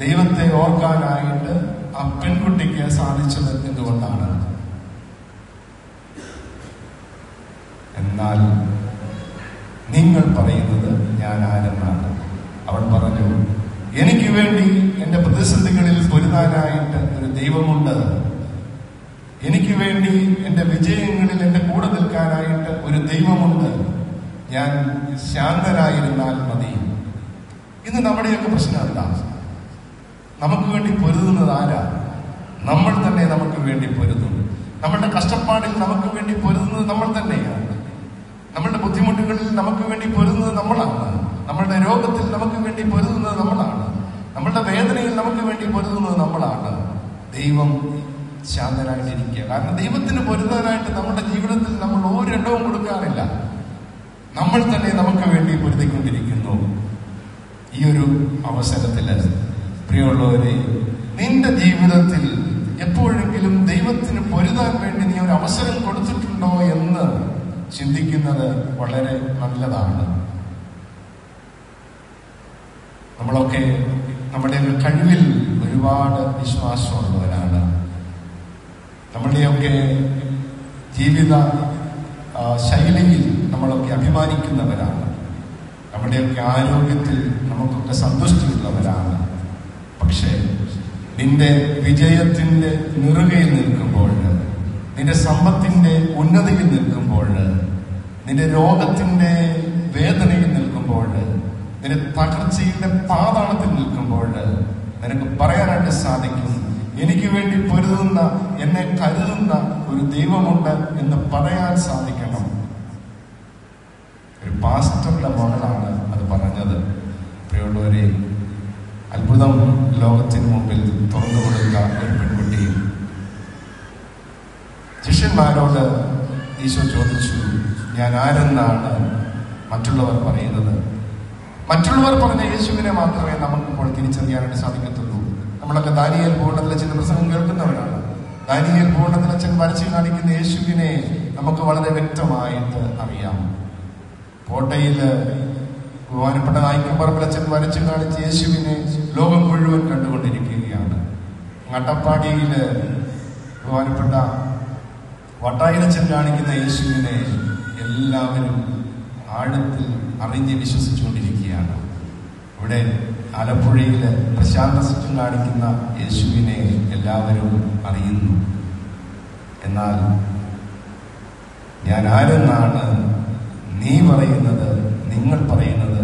ദൈവത്തെ ഓർക്കാനായിട്ട് ആ പെൺകുട്ടിക്ക് സാധിച്ചത് എന്തുകൊണ്ടാണ്? എന്നാൽ നിങ്ങൾ പറയുന്നത് ഞാൻ ആരെന്നാണ്? അവൻ പറഞ്ഞു എനിക്ക് വേണ്ടി എന്റെ പ്രതിസന്ധികളിൽ പൊരുതാനായിട്ട് ഒരു ദൈവമുണ്ട്. എനിക്ക് വേണ്ടി എന്റെ വിജയങ്ങളിൽ എന്റെ കൂടെ നിൽക്കാനായിട്ട് ഒരു ദൈവമുണ്ട്. ഞാൻ ശാന്തനായിരുന്നാൽ മതി. ഇന്ന് നമ്മുടെയൊക്കെ പ്രശ്നം എന്താ? നമുക്ക് വേണ്ടി പൊരുതുന്നത് ആരാ? നമ്മൾ തന്നെ നമുക്ക് വേണ്ടി പൊരുതും നമ്മളുടെ കഷ്ടപ്പാടിൽ നമുക്ക് വേണ്ടി പൊരുതുന്നത് നമ്മൾ തന്നെയാണ് നമ്മളുടെ ബുദ്ധിമുട്ടുകളിൽ നമുക്ക് വേണ്ടി പൊരുതുന്നത് നമ്മളാണ്. നമ്മളുടെ രോഗത്തിൽ നമുക്ക് വേണ്ടി പൊരുതുന്നത് നമ്മളാണ്. നമ്മളുടെ വേദനയിൽ നമുക്ക് വേണ്ടി പൊരുതുന്നത് നമ്മളാണ്. ദൈവം ശാന്തനായിട്ടിരിക്കുക. കാരണം ദൈവത്തിന് പൊരുതാനായിട്ട് നമ്മുടെ ജീവിതത്തിൽ നമ്മൾ ഒരു ഒരിടവും കൊടുക്കാറില്ല. നമ്മൾ തന്നെ നമുക്ക് വേണ്ടി പൊരുതിക്കൊണ്ടിരിക്കുന്നു. ഈ ഒരു അവസരത്തിൽ പ്രിയമുള്ളവരെ നിന്റെ ജീവിതത്തിൽ എപ്പോഴെങ്കിലും ദൈവത്തിന് പൊരുതാൻ വേണ്ടി നീ ഒരു അവസരം കൊടുത്തിട്ടുണ്ടോ എന്ന് ചിന്തിക്കുന്നത് വളരെ നല്ലതാണ്. നമ്മളൊക്കെ നമ്മുടെ കഴിവിൽ ഒരുപാട് വിശ്വാസമുള്ളവരാണ്. നമ്മുടെയൊക്കെ ജീവിത ശൈലിയിൽ നമ്മളൊക്കെ അഭിമാനിക്കുന്നവരാണ്. നമ്മുടെയൊക്കെ ആരോഗ്യത്തിൽ നമുക്കൊക്കെ സന്തുഷ്ടിയുള്ളവരാണ്. പക്ഷേ നിന്റെ വിജയത്തിന്റെ നിറുകയിൽ നിൽക്കുമ്പോൾ നിന്റെ സമ്പത്തിന്റെ ഉന്നതിയിൽ നിൽക്കുമ്പോൾ നിന്റെ രോഗത്തിന്റെ വേദനയിൽ നിൽക്കുമ്പോൾ നിന്റെ തകർച്ചയുടെ പാതാളത്തിൽ നിൽക്കുമ്പോൾ നിനക്ക് പറയാനായിട്ട് സാധിക്കും. എനിക്ക് വേണ്ടി പൊരുതുന്ന എന്നെ കരുതുന്ന ഒരു ദൈവമുണ്ട് എന്ന് പറയാൻ സാധിക്കണം. ഒരു പാസ്റ്ററുടെ മകളാണ് അത് പറഞ്ഞത്. പ്രിയമുള്ളവരെ അത്ഭുതം ലോകത്തിന് മുമ്പിൽ തുറന്നു കൊടുത്ത ഒരു പെൺകുട്ടി. ശിഷ്യന്മാരോട് ഈശോ ചോദിച്ചു ഞാൻ ആരെന്നാണ് മറ്റുള്ളവർ പറയുന്നത്? മറ്റുള്ളവർ പറഞ്ഞ യേശുവിനെ മാത്രമേ നമുക്കിപ്പോൾ തിരിച്ചറിയാനായിട്ട് സാധിക്കത്തുള്ളൂ. നമ്മളൊക്കെ ദാനിയൽ ദാനിയേൽ ചില പ്രസംഗം കേൾക്കുന്നവരാണ്. ദാനിയൽ ദാനിയേൽ ചില വരച്ചു കാണിക്കുന്ന യേശുവിനെ നമുക്ക് വളരെ വ്യക്തമായിട്ട് അറിയാം. കോട്ടയിൽ ബഹുമാനപ്പെട്ട നായിക്കമ്പറമ്പിലച്ഛൻ വരച്ചു കാണിച്ച യേശുവിനെ ലോകം മുഴുവൻ കണ്ടുകൊണ്ടിരിക്കുകയാണ്. അട്ടപ്പാടിയിൽ ബഹുമാനപ്പെട്ട വട്ടായിരച്ചൻ കാണിക്കുന്ന യേശുവിനെ എല്ലാവരും ആഴത്തിൽ അറിഞ്ഞ് വിശ്വസിച്ചുകൊണ്ടിരിക്കുകയാണ്. ഇവിടെ ആലപ്പുഴയിൽ പ്രശാന്ത സത്യം കാണിക്കുന്ന യേശുവിനെ എല്ലാവരും അറിയുന്നു. എന്നാൽ ഞാൻ ആരെന്നാണ് നീ പറയുന്നത് നിങ്ങൾ പറയുന്നത്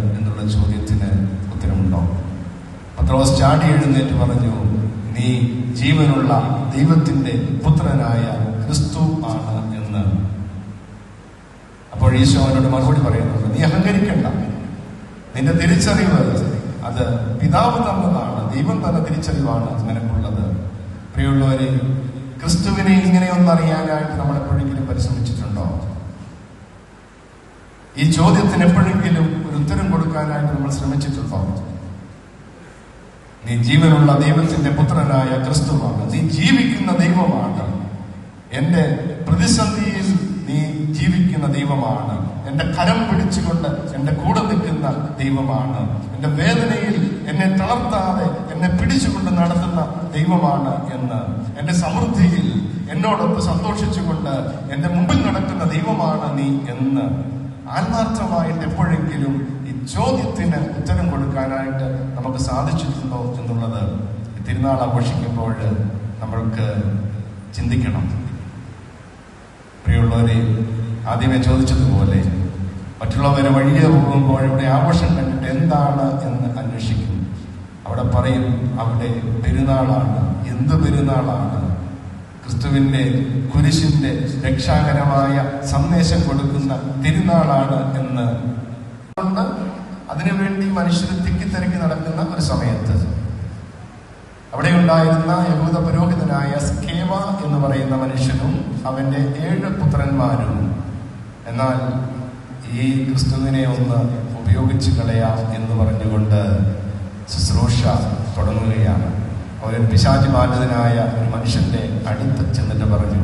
എന്നുള്ള ചോദ്യത്തിന് ഉത്തരമുണ്ടോ? പത്രോസ് ചാടി എഴുന്നേറ്റ് പറഞ്ഞു നീ ജീവനുള്ള ദൈവത്തിന്റെ പുത്രനായ ക്രിസ്തു ആണ് എന്ന്. അപ്പോൾ ഈശോ അവനോട് മറുപടി പറയുന്നുണ്ട് നീ അഹങ്കരിക്കണ്ട. നിന്റെ തിരിച്ചറിവ് അത് പിതാവ് തന്നതാണ് ദൈവം തന്ന തിരിച്ചറിവാണ് നിനക്കുള്ളത്. പ്രിയമുള്ളവരെ ക്രിസ്തുവിനെ ഇങ്ങനെ ഒന്നറിയാനായിട്ട് നമ്മൾ എപ്പോഴെങ്കിലും പരിശ്രമിച്ചിട്ടുണ്ടോ? ഈ ചോദ്യത്തിന് എപ്പോഴെങ്കിലും ഒരു ഉത്തരം കൊടുക്കാനായിട്ട് നമ്മൾ ശ്രമിച്ചിട്ടുണ്ടോ നീ ജീവനുള്ള ദൈവത്തിന്റെ പുത്രനായ ക്രിസ്തുവാണ്. നീ ജീവിക്കുന്ന ദൈവമാണ്. എന്റെ പ്രതിസന്ധിയിൽ നീ ജീവിക്കുന്ന ദൈവമാണ്. എന്റെ കരം പിടിച്ചുകൊണ്ട് എന്റെ കൂടെ നിൽക്കുന്ന ദൈവമാണ്. എന്റെ വേദനയിൽ എന്നെ തളർത്താതെ എന്നെ പിടിച്ചുകൊണ്ട് നടത്തുന്ന ദൈവമാണ് എന്ന്. എന്റെ സമൃദ്ധിയിൽ എന്നോടൊപ്പം സന്തോഷിച്ചുകൊണ്ട് എന്റെ മുമ്പിൽ നടക്കുന്ന ദൈവമാണ് നീ എന്ന്. ആത്മാർത്ഥമായിട്ട് എപ്പോഴെങ്കിലും ഈ ചോദ്യത്തിന് ഉത്തരം കൊടുക്കാനായിട്ട് നമുക്ക് സാധിച്ചിട്ടുണ്ടോ എന്നുള്ളത് തിരുനാൾ ആഘോഷിക്കുമ്പോൾ നമ്മൾക്ക് ചിന്തിക്കണം. പ്രിയമുള്ളവരെ ആദ്യമേ ചോദിച്ചതുപോലെ മറ്റുള്ളവരെ വഴിയെ പോകുമ്പോൾ ഇവിടെ ആഘോഷം കണ്ടിട്ട് എന്താണ് എന്ന് അന്വേഷിക്കും. അവിടെ പറയും അവിടെ പെരുന്നാളാണ് എന്ത് പെരുന്നാളാണ്? ക്രിസ്തുവിന്റെ കുരിശിന്റെ രക്ഷാകരമായ സന്ദേശം കൊടുക്കുന്ന തിരുനാളാണ് എന്ന്. കൊണ്ട് അതിനുവേണ്ടി മനുഷ്യർ തിക്കിത്തിരക്കി നടക്കുന്ന ഒരു സമയത്ത് അവിടെ ഉണ്ടായിരുന്ന യഹൂദ പുരോഹിതനായ സ്കേവ എന്ന് പറയുന്ന മനുഷ്യനും അവന്റെ ഏഴ് പുത്രന്മാരും. എന്നാൽ ഈ ക്രിസ്തുവിനെ ഒന്ന് ഉപയോഗിച്ച് കളയാം എന്ന് പറഞ്ഞുകൊണ്ട് ശുശ്രൂഷ തുടങ്ങുകയാണ്. അവൻ പിശാചി ബാധിതനായ ഒരു മനുഷ്യന്റെ അടുത്ത് ചെന്നിട്ട് പറഞ്ഞു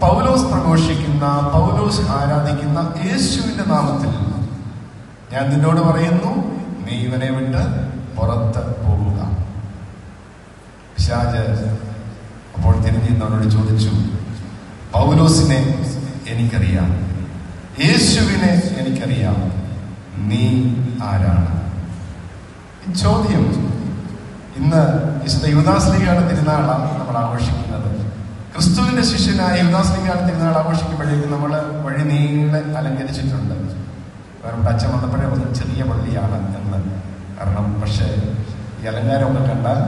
പൗലോസ് പ്രഘോഷിക്കുന്ന പൗലോസ് ആരാധിക്കുന്ന യേശുവിന്റെ നാമത്തിൽ ഞാൻ നിന്നോട് പറയുന്നു നീ ഇവനെ വിട്ട് പുറത്ത് പോകുക പിശാജ് അപ്പോൾ തിരിഞ്ഞവനോട് ചോദിച്ചു പൗലോസിനെ എനിക്കറിയാം യേശുവിനെ എനിക്കറിയാം നീ ആരാണ്? ചോദ്യം ഇന്ന് വിശുദ്ധ യുവദാസ്ലികയുടെ തിരുനാളാണ് നമ്മൾ ആഘോഷിക്കുന്നത്. ക്രിസ്തുവിന്റെ ശിഷ്യനായ യുവദാസ്ലികയുടെ തിരുനാൾ ആഘോഷിക്കുമ്പോഴേക്കും നമ്മൾ വഴി നീളെ അലങ്കരിച്ചിട്ടുണ്ട്. ഇവിടെ അച്ഛൻ വന്നപ്പോഴേ ചെറിയ പള്ളിയാണ് എന്ന് കാരണം പക്ഷേ ഈ അലങ്കാരമൊക്കെ കണ്ടാൽ